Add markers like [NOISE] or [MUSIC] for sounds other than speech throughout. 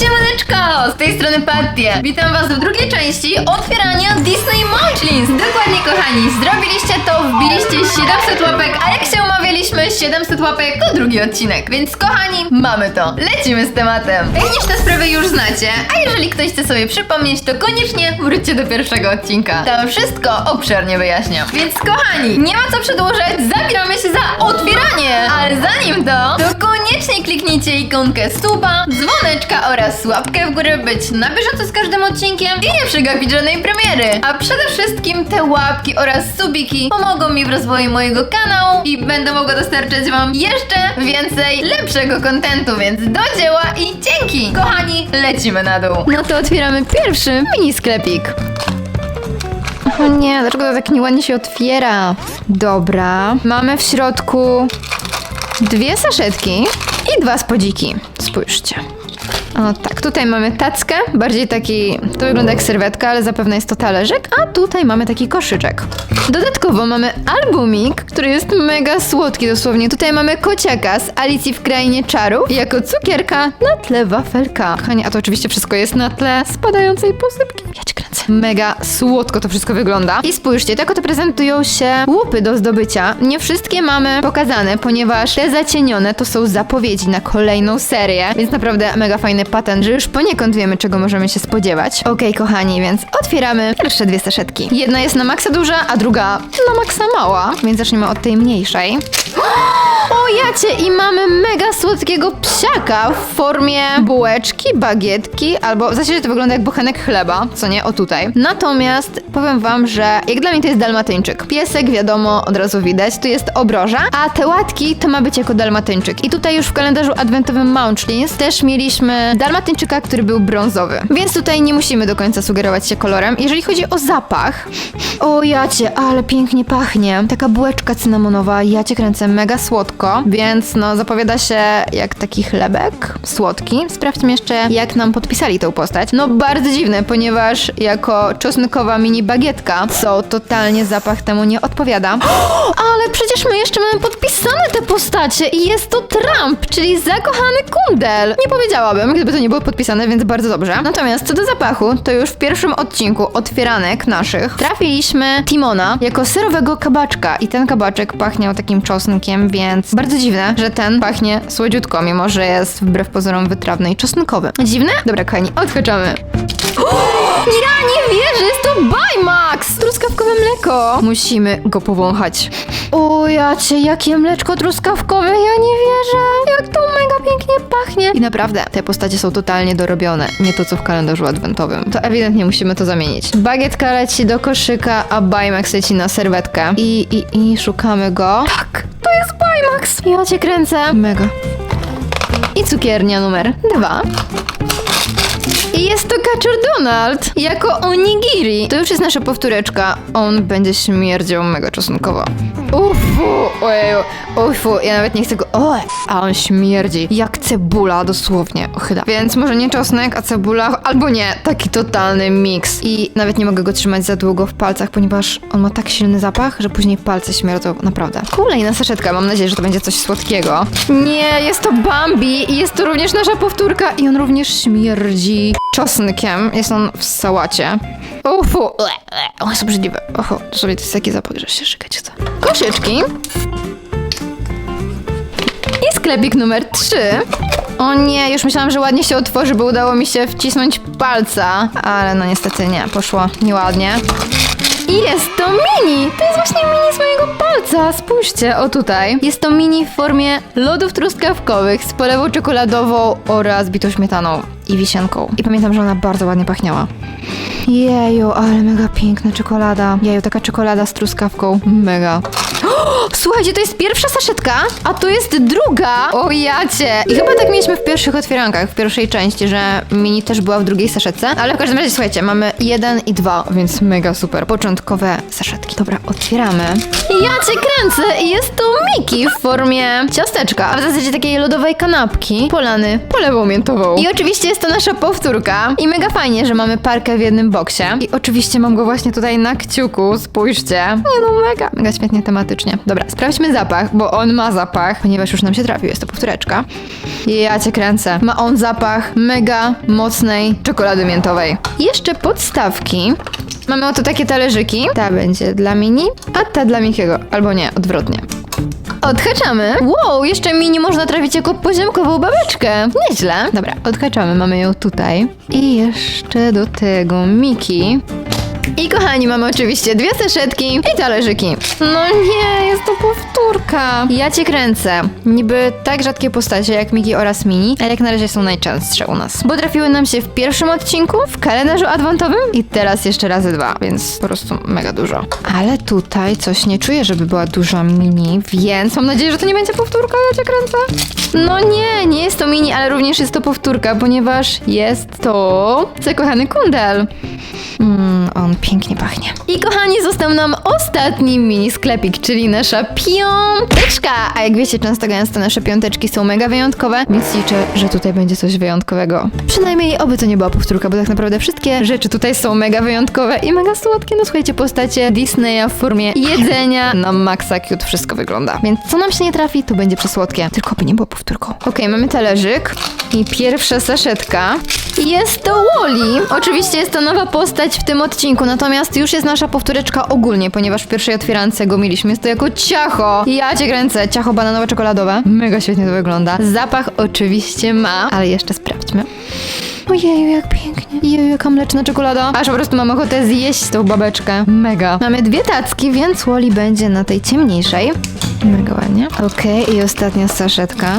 Siemaneczko, z tej strony Patty. Witam was w drugiej części otwierania Disney Munchkins. Dokładnie kochani, zrobiliście to, wbiliście 700 łapek, a jak się umawialiśmy, 700 łapek to drugi odcinek. Więc kochani, mamy to. Lecimy z tematem. Techniczne sprawy już znacie, a jeżeli ktoś chce sobie przypomnieć, to koniecznie wróćcie do pierwszego odcinka. Tam wszystko obszernie wyjaśniam. Więc kochani, nie ma co przedłużać, zabieramy się za otwieranie. Ale zanim to, to koniecznie kliknijcie ikonkę suba, dzwoneczka oraz łapkę w górę, być na bieżąco z każdym odcinkiem i nie przegapić żadnej premiery. A przede wszystkim te łapki oraz subiki pomogą mi w rozwoju mojego kanału i będę mogła dostarczać wam jeszcze więcej lepszego kontentu, więc do dzieła i dzięki! Kochani, lecimy na dół. No to otwieramy pierwszy mini sklepik. O nie, dlaczego to tak nieładnie się otwiera? Dobra, mamy w środku dwie saszetki i dwa spodziki. Spójrzcie. O tak, tutaj mamy tackę, bardziej taki, to wygląda jak serwetka, ale zapewne jest to talerzyk, a tutaj mamy taki koszyczek. Dodatkowo mamy albumik, który jest mega słodki dosłownie. Tutaj mamy kociaka z Alicji w Krainie Czarów jako cukierka na tle wafelka. Kochani, a to oczywiście wszystko jest na tle spadającej posypki. Ja. Mega słodko to wszystko wygląda. I spójrzcie, tak oto prezentują się łupy do zdobycia. Nie wszystkie mamy pokazane, ponieważ te zacienione to są zapowiedzi na kolejną serię, więc naprawdę mega fajny patent, że już poniekąd wiemy, czego możemy się spodziewać. Okej, kochani, więc otwieramy pierwsze dwie saszetki. Jedna jest na maksa duża, a druga na maksa mała, więc zaczniemy od tej mniejszej. [GASPS] jacie i mamy mega słodkiego psiaka w formie bułeczki, bagietki, albo w zasadzie to wygląda jak bochenek chleba, co nie? O tutaj. Natomiast powiem wam, że jak dla mnie to jest dalmatyńczyk. Piesek wiadomo, od razu widać, tu jest obroża, a te łatki to ma być jako dalmatyńczyk. I tutaj już w kalendarzu adwentowym Munchkins też mieliśmy dalmatyńczyka, który był brązowy. Więc tutaj nie musimy do końca sugerować się kolorem. Jeżeli chodzi o zapach, o jacie, ale pięknie pachnie. Taka bułeczka cynamonowa, ja cię kręcę, mega słodko, więc no zapowiada się jak taki chlebek słodki. Sprawdźmy jeszcze, jak nam podpisali tą postać. No bardzo dziwne, ponieważ jako czosnkowa mini bagietka, co totalnie zapach temu nie odpowiada. [GASPS] Ale przecież my jeszcze mamy podpisane te postacie i jest to Trump, czyli zakochany kundel. Nie powiedziałabym, gdyby to nie było podpisane, więc bardzo dobrze. Natomiast co do zapachu, to już w pierwszym odcinku otwieranek naszych trafiliśmy Timona jako serowego kabaczka i ten kabaczek pachniał takim czosnkiem, więc bardzo dziwne, że ten pachnie słodziutko, mimo że jest wbrew pozorom wytrawny i czosnkowy. Dziwne? Dobra, kochani, odhaczamy. [GASPS] [GASPS] Ja nie wierzę, jest to Baymax! Truskawkowe mleko. Musimy go powąchać. O jacie, jakie mleczko truskawkowe, ja nie wierzę. Jak to mega pięknie pachnie. I naprawdę, te postacie są totalnie dorobione. Nie to, co w kalendarzu adwentowym. To ewidentnie musimy to zamienić. Bagietka leci do koszyka, a Baymax leci na serwetkę. I, i, i szukamy go. Tak, to jest Baymax. Ja cię kręcę. Mega. I cukiernia numer dwa. Jest to Kaczor Donald jako onigiri. To już jest nasza powtóreczka. On będzie śmierdział mega czosnkowo. Ufu, ojeju, ufu, ja nawet nie chcę go... O, a on śmierdzi jak cebula dosłownie, ochyda. Więc może nie czosnek, a cebula, albo nie, taki totalny miks. I nawet nie mogę go trzymać za długo w palcach, ponieważ on ma tak silny zapach, że później palce śmierdzą, naprawdę. Kolejna saszetka, mam nadzieję, że to będzie coś słodkiego. Nie, jest to Bambi i jest to również nasza powtórka i on również śmierdzi czosnkiem. Jest on w sałacie. Ufu, ue, ue, on jest obrzydliwy. Oho, to sobie to jest taki zapach, że się szykać chce. Koszyczki. I sklepik numer 3. O nie, już myślałam, że ładnie się otworzy, bo udało mi się wcisnąć palca. Ale no niestety nie, poszło nieładnie. I jest to mini! To jest właśnie mini z mojego palca. Spójrzcie, o tutaj. Jest to mini w formie lodów truskawkowych z polewą czekoladową oraz bitą śmietaną i wisienką. I pamiętam, że ona bardzo ładnie pachniała. Jeju, ale mega piękna czekolada. Jeju, taka czekolada z truskawką. Mega. [GASPS] Słuchajcie, to jest pierwsza saszetka, a to jest druga. O jacie. I chyba tak mieliśmy w pierwszych otwierankach, w pierwszej części, że mini też była w drugiej saszetce. Ale w każdym razie, słuchajcie, mamy jeden i dwa, więc mega super. Początkowe saszetki. Dobra, otwieramy. Ja cię kręcę i jest to Miki w formie ciasteczka, a w zasadzie takiej lodowej kanapki, polany polewą miętową. I oczywiście jest to nasza powtórka i mega fajnie, że mamy parkę w jednym boksie. I oczywiście mam go właśnie tutaj na kciuku, spójrzcie. Nie no, mega, mega świetnie tematycznie. Faktycznie. Dobra, sprawdźmy zapach, bo on ma zapach, ponieważ już nam się trafił, jest to powtóreczka. Ja cię kręcę. Ma on zapach mega mocnej czekolady miętowej. Jeszcze podstawki. Mamy oto takie talerzyki. Ta będzie dla mini, a ta dla Mikiego. Albo nie, odwrotnie. Odhaczamy. Wow, jeszcze mini można trafić jako poziomkową babeczkę. Nieźle. Dobra, odhaczamy. Mamy ją tutaj. I jeszcze do tego Miki. I kochani, mamy oczywiście dwie saszetki i talerzyki. No nie, jest to powtórka. Ja cię kręcę. Niby tak rzadkie postacie jak Miki oraz Mini, ale jak na razie są najczęstsze u nas. Bo trafiły nam się w pierwszym odcinku, w kalendarzu adwentowym i teraz jeszcze razy dwa, więc po prostu mega dużo. Ale tutaj coś nie czuję, żeby była duża Mini, więc mam nadzieję, że to nie będzie powtórka, ja cię kręcę. No nie, nie jest to Mini, ale również jest to powtórka, ponieważ jest to zakochany kundel. Mmm, on pięknie pachnie. I kochani, został nam ostatni mini sklepik, czyli nasza piąteczka. A jak wiecie, często gęsto nasze piąteczki są mega wyjątkowe, więc liczę, że tutaj będzie coś wyjątkowego. Przynajmniej oby to nie była powtórka, bo tak naprawdę wszystkie rzeczy tutaj są mega wyjątkowe i mega słodkie. No słuchajcie, postacie Disneya w formie jedzenia na maksa cute wszystko wygląda. Więc co nam się nie trafi, to będzie przesłodkie. Tylko by nie było powtórką. Okej, mamy talerzyk i pierwsza saszetka. Jest to Wally. Oczywiście jest to nowa postać w tym odcinku, natomiast już jest nasza powtóreczka ogólnie, ponieważ w pierwszej otwierance go mieliśmy. Jest to jako ciacho. Ja cię kręcę. Ciacho bananowo-czekoladowe. Mega świetnie to wygląda. Zapach oczywiście ma, ale jeszcze sprawdźmy. Ojeju, jak pięknie. Jeju, jaka mleczna czekolada. Aż po prostu mam ochotę zjeść tą babeczkę. Mega. Mamy dwie tacki, więc Wally będzie na tej ciemniejszej. Mega ładnie. Okej, i ostatnia saszetka.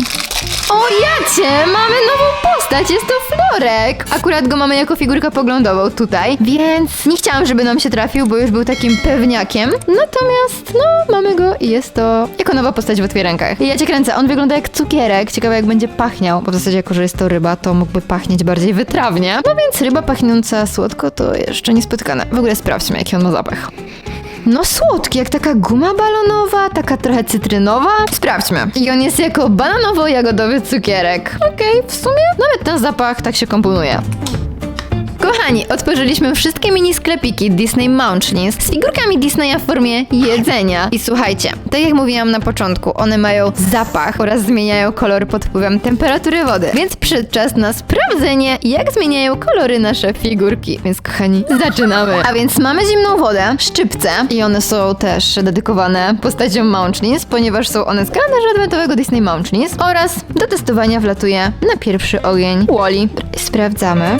O jacie! Mamy nową postać, jest to Florek! Akurat go mamy jako figurkę poglądową tutaj, więc nie chciałam, żeby nam się trafił, bo już był takim pewniakiem. Natomiast, no, mamy go i jest to jako nowa postać w otwierankach. Ja cię kręcę, on wygląda jak cukierek, ciekawe jak będzie pachniał, bo w zasadzie jako, że jest to ryba, to mógłby pachnieć bardziej wytrawnie. No więc ryba pachnąca słodko to jeszcze niespotykane. W ogóle sprawdźmy, jaki on ma zapach. No słodki, jak taka guma balonowa, taka trochę cytrynowa. Sprawdźmy. I on jest jako bananowo-jagodowy cukierek. Okej, w sumie nawet ten zapach tak się komponuje. Kochani, otworzyliśmy wszystkie mini sklepiki Disney Munchkins z figurkami Disneya w formie jedzenia. I słuchajcie, tak jak mówiłam na początku, one mają zapach oraz zmieniają kolor pod wpływem temperatury wody. Więc przyszedł czas na sprawdzenie, jak zmieniają kolory nasze figurki. Więc kochani, zaczynamy. A więc mamy zimną wodę, szczypce i one są też dedykowane postaciom Munchkins, ponieważ są one z kalendarza adwentowego Disney Munchkins oraz do testowania wlatuje na pierwszy ogień Wally. Sprawdzamy.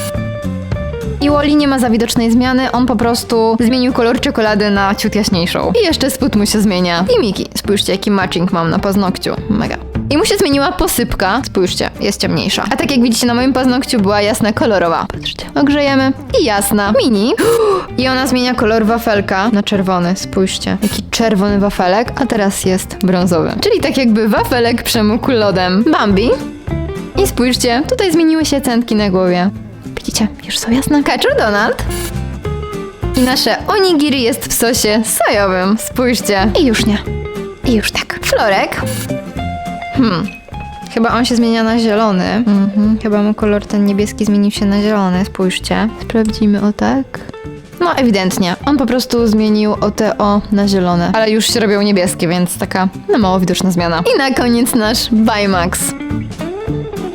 I Wally nie ma za widocznej zmiany, on po prostu zmienił kolor czekolady na ciut jaśniejszą. I jeszcze spód mu się zmienia. I Miki, spójrzcie jaki matching mam na paznokciu. Mega. I mu się zmieniła posypka. Spójrzcie, jest ciemniejsza. A tak jak widzicie na moim paznokciu była jasna kolorowa. Patrzcie. Ogrzejemy. I jasna. Mini. [GASPS] I ona zmienia kolor wafelka na czerwony. Spójrzcie. Jaki czerwony wafelek, a teraz jest brązowy. Czyli tak jakby wafelek przemógł lodem. Bambi. I spójrzcie, tutaj zmieniły się centki na głowie. Widzicie, już są jasne. Kaczor Donald. I nasze onigiri jest w sosie sojowym. Spójrzcie. I już nie. I już tak. Florek. Hmm. Chyba on się zmienia na zielony. Mhm. Chyba mu kolor ten niebieski zmienił się na zielony. Spójrzcie. Sprawdzimy o tak. No ewidentnie. On po prostu zmienił OTO na zielone. Ale już się robią niebieskie, więc taka no mało widoczna zmiana. I na koniec nasz Bimax.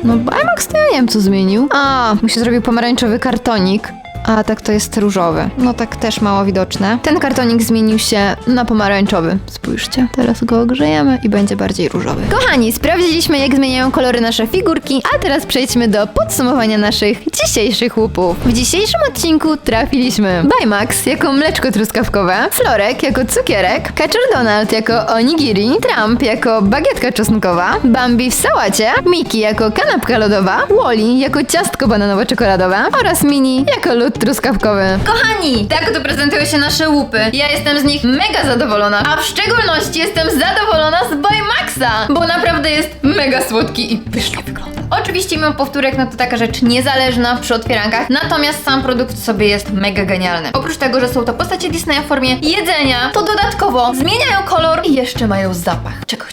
No Bimax to ja nie wiem co zmienił. A, mu się zrobił pomarańczowy kartonik. A tak to jest różowy. No tak też mało widoczne. Ten kartonik zmienił się na pomarańczowy. Spójrzcie. Teraz go ogrzejemy i będzie bardziej różowy. Kochani, sprawdziliśmy jak zmieniają kolory nasze figurki, a teraz przejdźmy do podsumowania naszych dzisiejszych łupów. W dzisiejszym odcinku trafiliśmy Bimax jako mleczko truskawkowe, Florek jako cukierek, Kaczor Donald jako onigiri, Trump jako bagietka czosnkowa, Bambi w sałacie, Miki jako kanapka lodowa, Wally jako ciastko bananowo-czekoladowe oraz Mini jako lód truskawkowy. Kochani, tak oto prezentują się nasze łupy. Ja jestem z nich mega zadowolona, a w szczególności jestem zadowolona z Baymaxa, bo naprawdę jest mega słodki i pysznie wygląda. Oczywiście mimo powtórek, no to taka rzecz niezależna przy otwierankach, natomiast sam produkt sobie jest mega genialny. Oprócz tego, że są to postacie Disneya w formie jedzenia, to dodatkowo zmieniają kolor i jeszcze mają zapach. Czego chcieć więcej?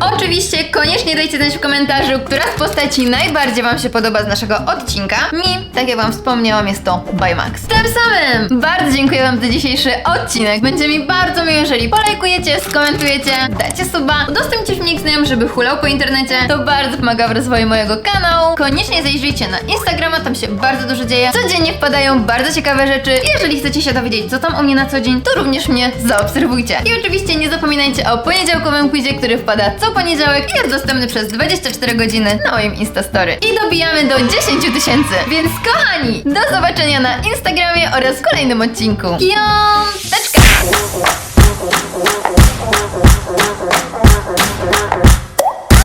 Oczywiście koniecznie dajcie znać w komentarzu, która z postaci najbardziej Wam się podoba z naszego odcinka. Mi, tak jak Wam wspomniałam, jest to Bymax. Tym samym bardzo dziękuję Wam za dzisiejszy odcinek. Będzie mi bardzo miło, jeżeli polajkujecie, skomentujecie, dacie suba, udostępnicie filmik żeby hulał po internecie. To bardzo pomaga w rozwoju mojego kanału. Koniecznie zajrzyjcie na Instagrama, tam się bardzo dużo dzieje. Codziennie wpadają bardzo ciekawe rzeczy. Jeżeli chcecie się dowiedzieć, co tam u mnie na co dzień, to również mnie zaobserwujcie. I oczywiście nie zapominajcie o poniedziałkowym quizie, który wpada co poniedziałek jest dostępny przez 24 godziny na moim Instastory. I dobijamy do 10 tysięcy. Więc kochani, do zobaczenia na Instagramie oraz w kolejnym odcinku. Piąteczka!